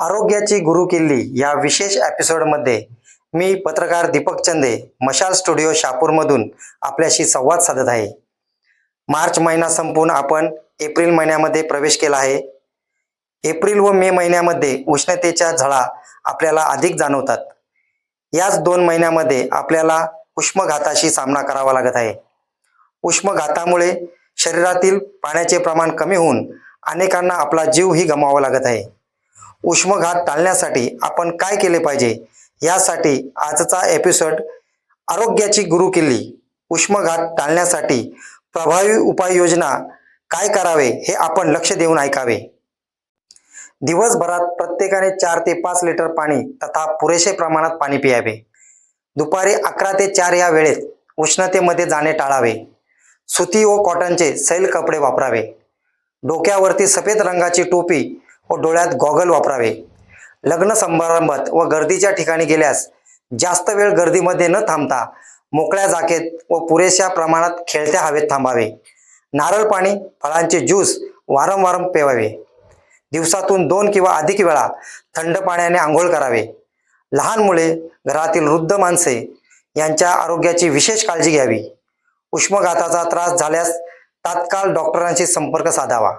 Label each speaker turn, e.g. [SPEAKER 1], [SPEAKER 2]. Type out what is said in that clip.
[SPEAKER 1] आरोग्याची गुरु किल्ली या विशेष एपिसोडमध्ये मी पत्रकार दीपक चंदे मशाल स्टुडिओ शापूरमधून आपल्याशी संवाद साधत आहे. मार्च महिना संपून आपण एप्रिल महिन्यामध्ये प्रवेश केला आहे. एप्रिल व मे महिन्यामध्ये उष्णतेच्या झळा आपल्याला अधिक जाणवतात. याच दोन महिन्यामध्ये आपल्याला उष्मघाताशी सामना करावा लागत आहे. उष्मघातामुळे शरीरातील पाण्याचे प्रमाण कमी होऊन अनेकांना आपला जीवही गमावा लागत आहे. उष्मघात टाळण्यासाठी आपण काय केले पाहिजे? यासाठी आजचा एपिसोड आरोग्याची गुरु किल्ली उष्मघात टाळण्यासाठी प्रभावी उपाययोजना काय करावे हे आपण लक्ष देऊन ऐकावे. दिवसभरात प्रत्येकाने चार ते पाच लिटर पाणी तथा पुरेसे प्रमाणात पाणी प्यावे. दुपारी अकरा ते चार या वेळेत उष्णतेमध्ये जाणे टाळावे. सुती व कॉटनचे सैल कपडे वापरावे. डोक्यावरती सफेद रंगाची टोपी व डोळ्यात गॉगल वापरावे. लग्न समारंभात व गर्दीच्या ठिकाणी गेल्यास जास्त वेळ गर्दीमध्ये न थांबता मोकळ्या जागेत व पुरेशा प्रमाणात खेळत्या हवेत थांबावे. नारळ पाणी फळांचे ज्यूस वारंवार पेवावे. दिवसातून दोन किंवा अधिक वेळा थंड पाण्याने आंघोळ करावे. लहान मुले घरातील वृद्ध माणसे यांच्या आरोग्याची विशेष काळजी घ्यावी. उष्मघाताचा त्रास झाल्यास तात्काळ डॉक्टरांशी संपर्क साधावा.